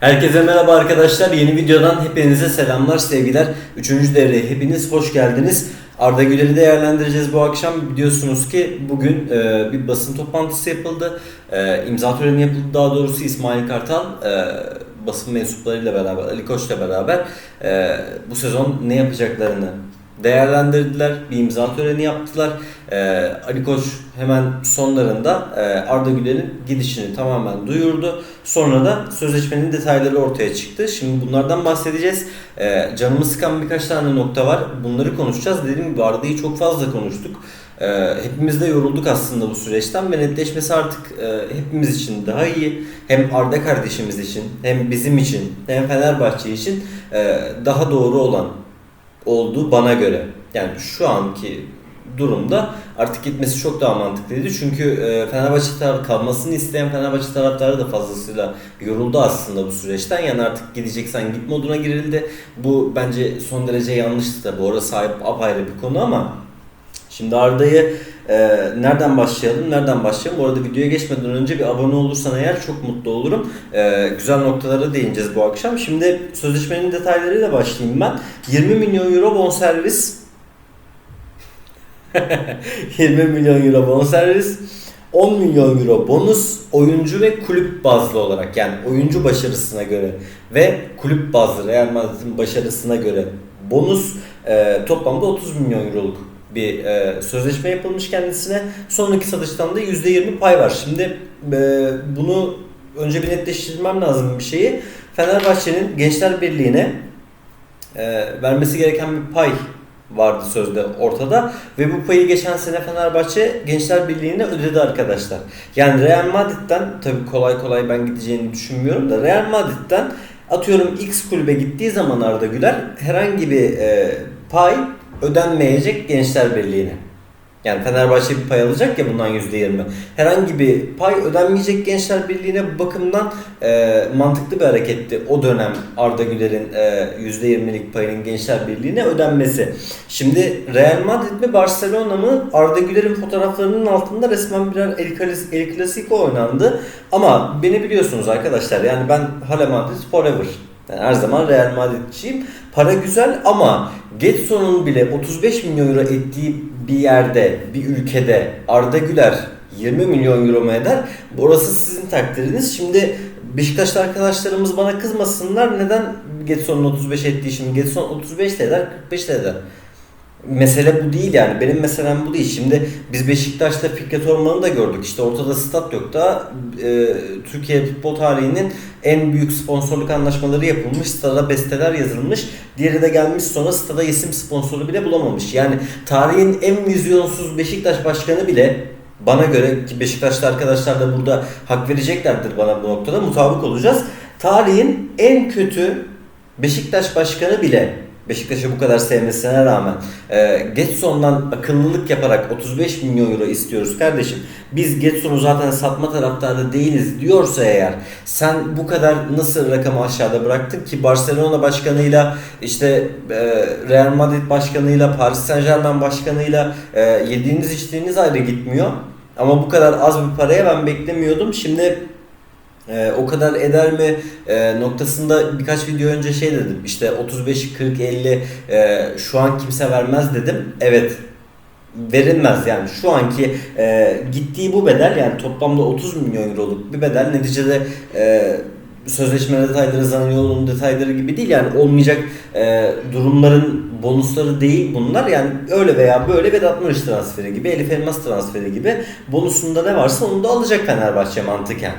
Herkese merhaba arkadaşlar. Yeni videodan hepinize selamlar, sevgiler. Üçüncü devreye hepiniz hoş geldiniz. Arda Güler'i değerlendireceğiz bu akşam. Biliyorsunuz ki bugün e, bir basın toplantısı yapıldı. E, imza töreni yapıldı daha doğrusu İsmail Kartal e, basın mensuplarıyla beraber, Ali Koç'la beraber e, bu sezon ne yapacaklarını değerlendirdiler. Bir imza töreni yaptılar. Ee, Ali Koç hemen sonlarında e, Arda Güler'in gidişini tamamen duyurdu. Sonra da sözleşmenin detayları ortaya çıktı. Şimdi bunlardan bahsedeceğiz. Ee, canımı sıkan birkaç tane nokta var. Bunları konuşacağız. Dediğim gibi Arda'yı çok fazla konuştuk. Ee, hepimiz de yorulduk aslında bu süreçten ve netleşmesi artık e, hepimiz için daha iyi. Hem Arda kardeşimiz için, hem bizim için, hem Fenerbahçe için e, daha doğru olan oldu bana göre. Yani şu anki durumda artık gitmesi çok daha mantıklıydı. Çünkü e, Fenerbahçe taraf kalmasını isteyen Fenerbahçe taraftarı da fazlasıyla yoruldu aslında bu süreçten. Yani artık gideceksen git moduna girildi. Bu bence son derece yanlıştı da bu arada sahip apayrı bir konu ama Şimdi Arda'yı e, nereden başlayalım? Nereden başlayalım? Bu arada videoya geçmeden önce bir abone olursan eğer çok mutlu olurum. E, güzel noktalara değineceğiz bu akşam. Şimdi sözleşmenin detaylarıyla başlayayım ben. 20 milyon euro bonservis 20 milyon euro bonservis 10 milyon euro bonus oyuncu ve kulüp bazlı olarak yani oyuncu başarısına göre ve kulüp bazlı Real Madrid'in başarısına göre bonus e, toplamda 30 milyon euroluk bir e, sözleşme yapılmış kendisine. Sonraki satıştan da %20 pay var. Şimdi e, bunu önce bir netleştirmem lazım bir şeyi. Fenerbahçe'nin Gençler Birliği'ne e, vermesi gereken bir pay vardı sözde ortada ve bu payı geçen sene Fenerbahçe Gençler Birliği'ne ödedi arkadaşlar. Yani Real Madrid'den tabii kolay kolay ben gideceğini düşünmüyorum da Real Madrid'den atıyorum X kulübe gittiği zaman Arda Güler herhangi bir e, pay ödenmeyecek Gençler Birliği'ne. Yani Fenerbahçe bir pay alacak ya bundan %20. Herhangi bir pay ödenmeyecek Gençler Birliği'ne bakımdan e, mantıklı bir hareketti o dönem Arda Güler'in e, %20'lik payının Gençler Birliği'ne ödenmesi. Şimdi Real Madrid mi Barcelona mı Arda Güler'in fotoğraflarının altında resmen birer El, Clas- El Clasico oynandı. Ama beni biliyorsunuz arkadaşlar yani ben hala Madrid forever. Yani her zaman Real Madrid'ciyim. Para güzel ama Getson'un bile 35 milyon euro ettiği bir yerde, bir ülkede Arda Güler 20 milyon euro mu eder? Burası sizin takdiriniz. Şimdi Beşiktaşlı arkadaşlarımız bana kızmasınlar. Neden Getson'un 35 ettiği şimdi? Getson 35 de eder, 45 de eder. Mesele bu değil yani. Benim meselem bu değil. Şimdi biz Beşiktaş'ta Fikret Orman'ı da gördük. İşte ortada stat yok da e, Türkiye futbol tarihinin en büyük sponsorluk anlaşmaları yapılmış. Stada besteler yazılmış. Diğeri de gelmiş sonra stada isim sponsoru bile bulamamış. Yani tarihin en vizyonsuz Beşiktaş başkanı bile bana göre ki Beşiktaşlı arkadaşlar da burada hak vereceklerdir bana bu noktada mutabık olacağız. Tarihin en kötü Beşiktaş başkanı bile Beşiktaş'ı bu kadar sevmesine rağmen e, Getson'dan akıllılık yaparak 35 milyon euro istiyoruz kardeşim. Biz Getson'u zaten satma taraftarı değiliz diyorsa eğer sen bu kadar nasıl rakamı aşağıda bıraktın ki Barcelona başkanıyla işte e, Real Madrid başkanıyla Paris Saint Germain başkanıyla e, yediğiniz içtiğiniz ayrı gitmiyor. Ama bu kadar az bir paraya ben beklemiyordum. Şimdi ee, o kadar eder mi? E, noktasında birkaç video önce şey dedim işte 35 40 50 e, şu an kimse vermez dedim. Evet verilmez yani. Şu anki e, gittiği bu bedel yani toplamda 30 milyon euroluk bir bedel neticede e, sözleşme detayları Zaniolo'nun detayları gibi değil. Yani olmayacak e, durumların bonusları değil bunlar. Yani öyle veya böyle Vedat Muriç transferi gibi Elif Elmas transferi gibi bonusunda ne varsa onu da alacak Fenerbahçe mantıken.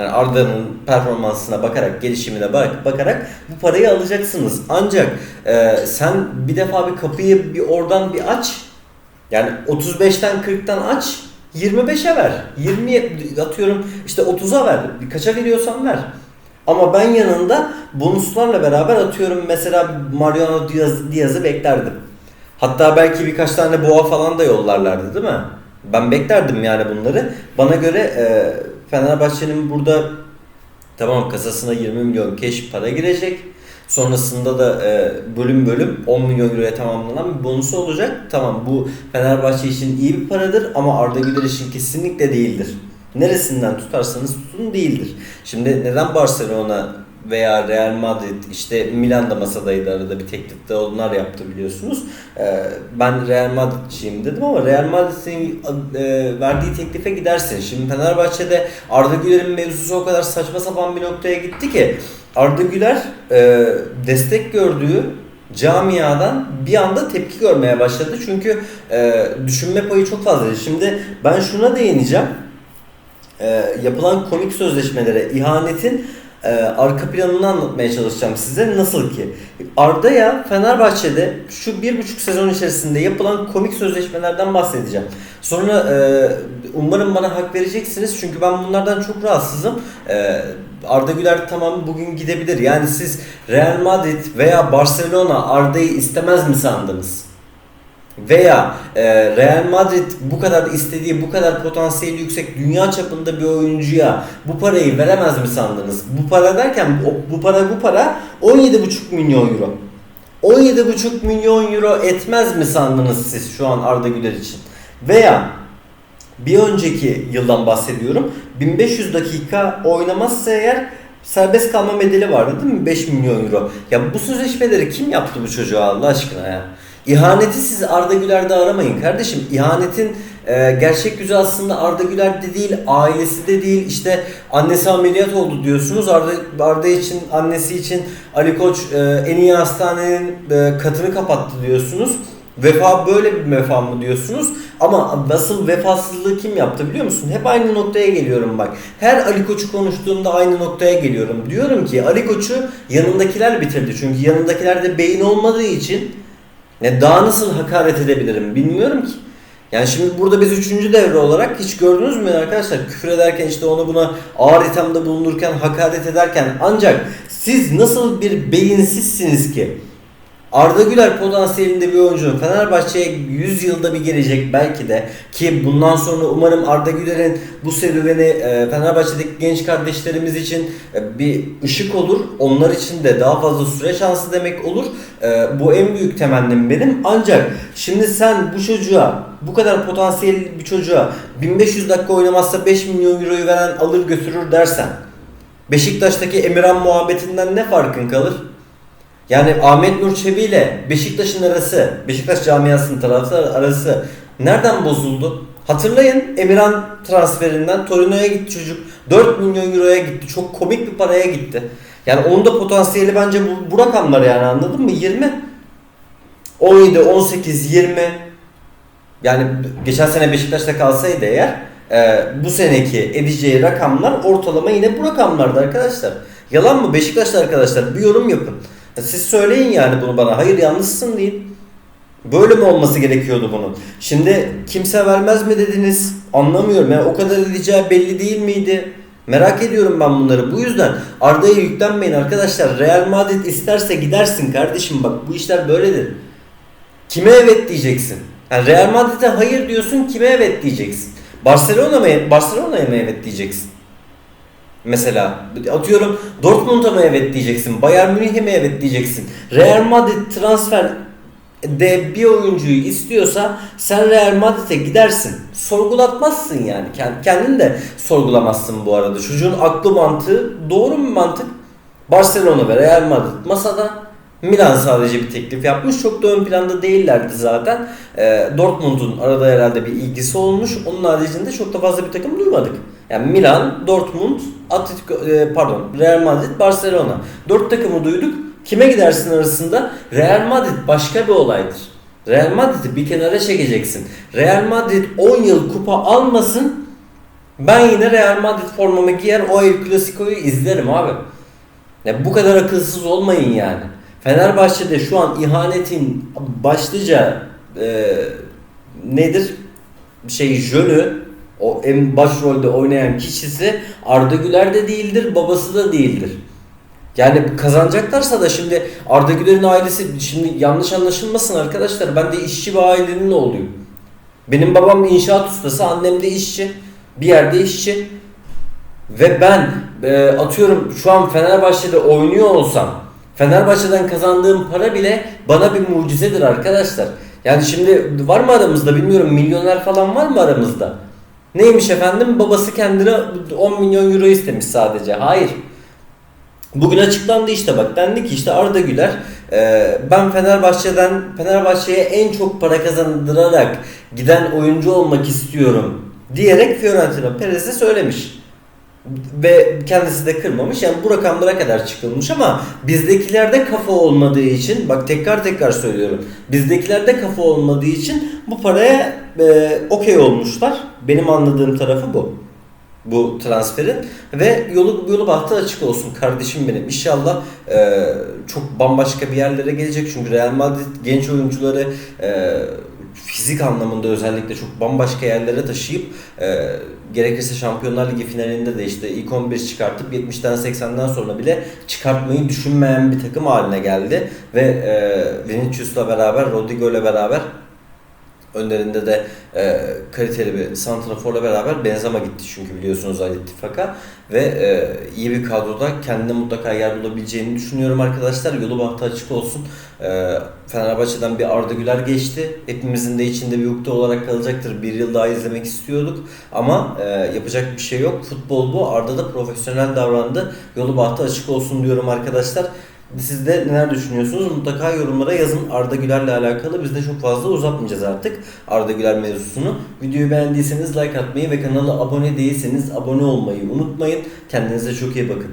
Yani Arda'nın performansına bakarak, gelişimine bak bakarak bu parayı alacaksınız. Ancak e, sen bir defa bir kapıyı bir oradan bir aç. Yani 35'ten 40'tan aç. 25'e ver. 20'ye atıyorum işte 30'a ver. Kaça veriyorsan ver. Ama ben yanında bonuslarla beraber atıyorum mesela Mariano Diaz, beklerdim. Hatta belki birkaç tane boğa falan da yollarlardı değil mi? Ben beklerdim yani bunları. Bana göre e, Fenerbahçe'nin burada tamam kasasına 20 milyon cash para girecek. Sonrasında da e, bölüm bölüm 10 milyon euroya tamamlanan bir bonusu olacak. Tamam bu Fenerbahçe için iyi bir paradır ama Arda Güler için kesinlikle değildir. Neresinden tutarsanız tutun değildir. Şimdi neden Barcelona veya Real Madrid işte Milan da masadaydı arada bir teklif de onlar yaptı biliyorsunuz. Ee, ben Real Madrid'ciyim dedim ama Real Madrid'in e, verdiği teklife gidersin. Şimdi Fenerbahçe'de Arda Güler'in mevzusu o kadar saçma sapan bir noktaya gitti ki Arda Güler e, destek gördüğü camiadan bir anda tepki görmeye başladı. Çünkü e, düşünme payı çok fazla. Şimdi ben şuna değineceğim. E, yapılan komik sözleşmelere ihanetin e, arka planını anlatmaya çalışacağım size. Nasıl ki? Arda'ya Fenerbahçe'de şu bir buçuk sezon içerisinde yapılan komik sözleşmelerden bahsedeceğim. Sonra e, umarım bana hak vereceksiniz çünkü ben bunlardan çok rahatsızım. E, Arda Güler tamam bugün gidebilir. Yani siz Real Madrid veya Barcelona Arda'yı istemez mi sandınız? Veya e, Real Madrid bu kadar istediği, bu kadar potansiyeli yüksek dünya çapında bir oyuncuya bu parayı veremez mi sandınız? Bu para derken o- bu para bu para 17,5 milyon euro. 17,5 milyon euro etmez mi sandınız siz şu an Arda Güler için? Veya bir önceki yıldan bahsediyorum. 1500 dakika oynamazsa eğer serbest kalma bedeli vardı değil mi? 5 milyon euro. Ya bu sözleşmeleri kim yaptı bu çocuğa Allah aşkına ya? İhaneti siz Arda Güler'de aramayın kardeşim. İhanetin e, gerçek yüzü aslında Arda Güler'de değil, ailesi de değil. İşte annesi ameliyat oldu diyorsunuz. Arda, Arda için, annesi için Ali Koç e, en iyi hastanenin e, katını kapattı diyorsunuz. Vefa böyle bir vefa mı diyorsunuz? Ama nasıl vefasızlığı kim yaptı biliyor musun? Hep aynı noktaya geliyorum bak. Her Ali Koç'u konuştuğumda aynı noktaya geliyorum. Diyorum ki Ali Koç'u yanındakiler bitirdi. Çünkü yanındakilerde beyin olmadığı için ne daha nasıl hakaret edebilirim bilmiyorum ki. Yani şimdi burada biz üçüncü devre olarak hiç gördünüz mü arkadaşlar küfür ederken işte onu buna ağır ithamda bulunurken hakaret ederken ancak siz nasıl bir beyinsizsiniz ki Arda Güler potansiyelinde bir oyuncu Fenerbahçe'ye 100 yılda bir gelecek belki de ki bundan sonra umarım Arda Güler'in bu serüveni e, Fenerbahçe'deki genç kardeşlerimiz için e, bir ışık olur. Onlar için de daha fazla süre şansı demek olur. E, bu en büyük temennim benim. Ancak şimdi sen bu çocuğa bu kadar potansiyelli bir çocuğa 1500 dakika oynamazsa 5 milyon euroyu veren alır götürür dersen Beşiktaş'taki Emirhan muhabbetinden ne farkın kalır? Yani Ahmet Nur Çebi ile Beşiktaş'ın arası, Beşiktaş camiasının taraftarı arası nereden bozuldu? Hatırlayın Emirhan transferinden Torino'ya gitti çocuk. 4 milyon euroya gitti. Çok komik bir paraya gitti. Yani onun da potansiyeli bence bu, bu rakamlar yani anladın mı? 20. 17, 18, 20. Yani geçen sene Beşiktaş'ta kalsaydı eğer e, bu seneki edeceği rakamlar ortalama yine bu rakamlarda arkadaşlar. Yalan mı? Beşiktaş'ta arkadaşlar bir yorum yapın. Siz söyleyin yani bunu bana. Hayır yanlışsın deyin. Böyle mi olması gerekiyordu bunun? Şimdi kimse vermez mi dediniz? Anlamıyorum. Yani o kadar edeceği belli değil miydi? Merak ediyorum ben bunları. Bu yüzden Arda'ya yüklenmeyin arkadaşlar. Real Madrid isterse gidersin kardeşim bak bu işler böyledir. Kime evet diyeceksin? Yani Real Madrid'e hayır diyorsun kime evet diyeceksin? Barcelona Barcelona'ya mı evet diyeceksin? Mesela atıyorum Dortmund'a mı evet diyeceksin? Bayern Münih'e mi evet diyeceksin? Real Madrid transfer de bir oyuncuyu istiyorsa sen Real Madrid'e gidersin. Sorgulatmazsın yani. Kend- Kendin de sorgulamazsın bu arada. Çocuğun aklı mantığı doğru mu mantık? Barcelona ve Real Madrid masada. Milan sadece bir teklif yapmış. Çok da ön planda değillerdi zaten. Ee, Dortmund'un arada herhalde bir ilgisi olmuş. Onun haricinde çok da fazla bir takım duymadık. Yani Milan, Dortmund, Atletico, e, pardon Real Madrid, Barcelona. Dört takımı duyduk. Kime gidersin arasında? Real Madrid başka bir olaydır. Real Madrid'i bir kenara çekeceksin. Real Madrid 10 yıl kupa almasın. Ben yine Real Madrid formamı giyer o El Clasico'yu izlerim abi. Ya bu kadar akılsız olmayın yani. Fenerbahçe'de şu an ihanetin başlıca e, nedir? Şey jönü o en başrolde oynayan kişisi Arda Güler de değildir, babası da değildir. Yani kazanacaklarsa da şimdi Arda Güler'in ailesi şimdi yanlış anlaşılmasın arkadaşlar. Ben de işçi bir ailenin oğluyum. Benim babam inşaat ustası, annem de işçi. Bir yerde işçi. Ve ben e, atıyorum şu an Fenerbahçe'de oynuyor olsam Fenerbahçe'den kazandığım para bile bana bir mucizedir arkadaşlar. Yani şimdi var mı aramızda bilmiyorum milyoner falan var mı aramızda? Neymiş efendim babası kendine 10 milyon euro istemiş sadece. Hayır. Bugün açıklandı işte bak dendi ki işte Arda Güler e, ben Fenerbahçe'den Fenerbahçe'ye en çok para kazandırarak giden oyuncu olmak istiyorum diyerek Fiorentina Perez'e söylemiş. Ve kendisi de kırmamış. Yani bu rakamlara kadar çıkılmış ama bizdekilerde kafa olmadığı için bak tekrar tekrar söylüyorum. Bizdekilerde kafa olmadığı için bu paraya e, okey olmuşlar. Benim anladığım tarafı bu bu transferin ve yolu yolu bahtı açık olsun kardeşim benim. İnşallah e, çok bambaşka bir yerlere gelecek çünkü Real Madrid genç oyuncuları e, fizik anlamında özellikle çok bambaşka yerlere taşıyıp e, gerekirse Şampiyonlar Ligi finalinde de işte ilk 11 çıkartıp 70'ten 80'den sonra bile çıkartmayı düşünmeyen bir takım haline geldi. Ve e, Vinicius'la beraber Rodrigo'yla beraber Önlerinde de e, kaliteli bir santraforla beraber Benzema gitti çünkü biliyorsunuz Ali İttifak'a ve e, iyi bir kadroda kendine mutlaka yer bulabileceğini düşünüyorum arkadaşlar. Yolu bahtı açık olsun. E, Fenerbahçe'den bir Arda Güler geçti. Hepimizin de içinde bir ukde olarak kalacaktır. Bir yıl daha izlemek istiyorduk ama e, yapacak bir şey yok. Futbol bu. Arda da profesyonel davrandı. Yolu bahtı açık olsun diyorum arkadaşlar. Siz de neler düşünüyorsunuz? Mutlaka yorumlara yazın Arda Güler'le alakalı. Biz de çok fazla uzatmayacağız artık Arda Güler mevzusunu. Videoyu beğendiyseniz like atmayı ve kanala abone değilseniz abone olmayı unutmayın. Kendinize çok iyi bakın.